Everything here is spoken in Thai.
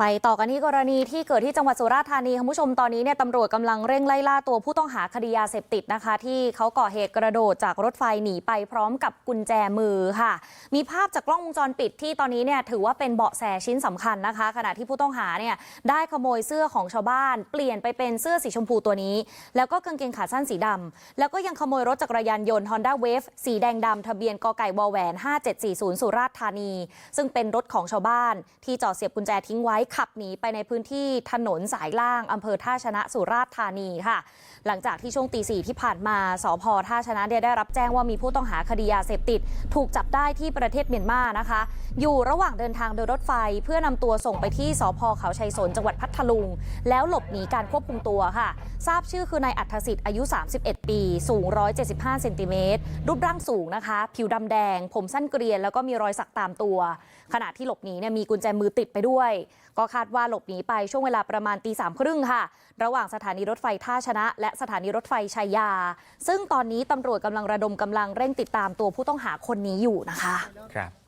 ไปต่อกันที่กรณีที่เกิดที่จังหวัดสุราษฎร์ธานีคุณผู้ชมตอนนี้เนี่ยตำรวจกำลังเร่งไล่ล่าตัวผู้ต้องหาคดียาเสพติดนะคะ ที่เขาก่อเหตุกระโดดจากรถไฟหนีไปพร้อมกับกุญแจมือค่ะ มีภาพจากกล้องวงจรปิดที่ตอนนี้เนี่ยถือว่าเป็นเบาะแสชิ้นสำคัญนะคะ ขณะที่ผู้ต้องหาเนี่ยได้ขโมยเสื้อของชาวบ้าน เปลี่ยนไปเป็นเสื้อสีชมพูตัวนี้ แล้วก็กางเกงขาสั้นสีดำแล้วก็ยังขโมยรถจักรยานยนต์ Honda Wave สีแดงดำทะเบียนกไก่วอแหวน 5740 สุราษฎร์ธานี ซึ่งเป็นรถของชาวบ้านที่จอดเสียบกุญแจทิ้งไว้ขับหนีไปในพื้นที่ถนนสายล่างอำเภอท่าชนะสุราษฎร์ธานีค่ะ หลังจากที่ช่วงตีสี่ที่ผ่านมาสพท่าชนะได้รับแจ้งว่ามีผู้ต้องหาคดียาเสพติด ถูกจับได้ที่ประเทศเมียนมานะคะ อยู่ระหว่างเดินทางโดยรถไฟ เพื่อนำตัวส่งไปที่สพเขาชัยสนจังหวัดพัทลุง แล้วหลบหนีการควบคุมตัวค่ะ ทราบชื่อคือนายอัธสิทธิ์อายุ 31 ปี สูง 175เซนติเมตรรูปร่างสูงนะคะ ผิวดำแดง ผมสั้นเกรียน แล้วก็มีรอยสักตามตัว ขณะที่หลบหนีเนี่ยมีกุญแจมือติดไปด้วย ก็คาดว่าหลบหนีไปช่วงเวลาประมาณตีสามครึ่งค่ะ ระหว่างสถานีรถไฟท่าชนะ และสถานีรถไฟชัยยา ซึ่งตอนนี้ตำรวจกำลังระดมกำลังเร่งติดตามตัวผู้ต้องหาคนนี้อยู่นะคะ ครับ